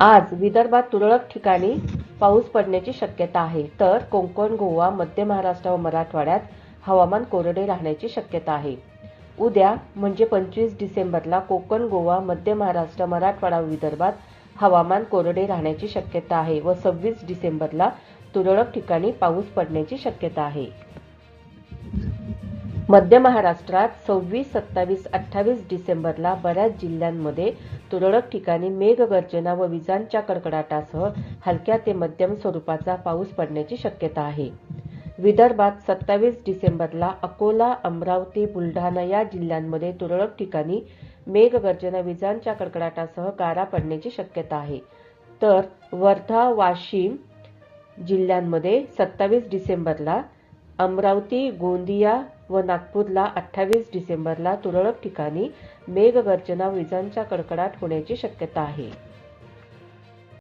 आज विदर्भात तुरळक ठिकाणी पाऊस पडण्याची शक्यता आहे. तर कोकण गोवा मध्य महाराष्ट्र व मराठवाड्यात हवामान कोरडे राहण्याची शक्यता आहे. उद्या म्हणजे पंचवीस डिसेंबरला कोकण गोवा मध्य महाराष्ट्र मराठवाडा विदर्भात हवामान कोरडे राहण्याची शक्यता आहे व सव्वीस डिसेंबरला तुरळक ठिकाणी पाऊस पडण्याची शक्यता आहे. मध्य महाराष्ट्रात सव्वीस सत्तावीस अठ्ठावीस डिसेंबरला बऱ्याच जिल्ह्यांमध्ये तुरळक ठिकाणी मेघगर्जना व विजांच्या कडकडाटासह हलक्या ते मध्यम स्वरूपाचा पाऊस पडण्याची शक्यता आहे. विदर्भात सत्तावीस डिसेंबरला अकोला अमरावती बुलढाणा या जिल्ह्यांमध्ये तुरळक ठिकाणी मेघगर्जना विजांच्या कडकडाटासह गारा पडण्याची शक्यता आहे. तर वर्धा वाशिम जिल्ह्यांमध्ये सत्तावीस डिसेंबरला अमरावती गोंदिया व नागपूरला अठ्ठावीस डिसेंबरला तुरळक ठिकाणी मेघगर्जना विजांचा कडकडाट होण्याची शक्यता आहे.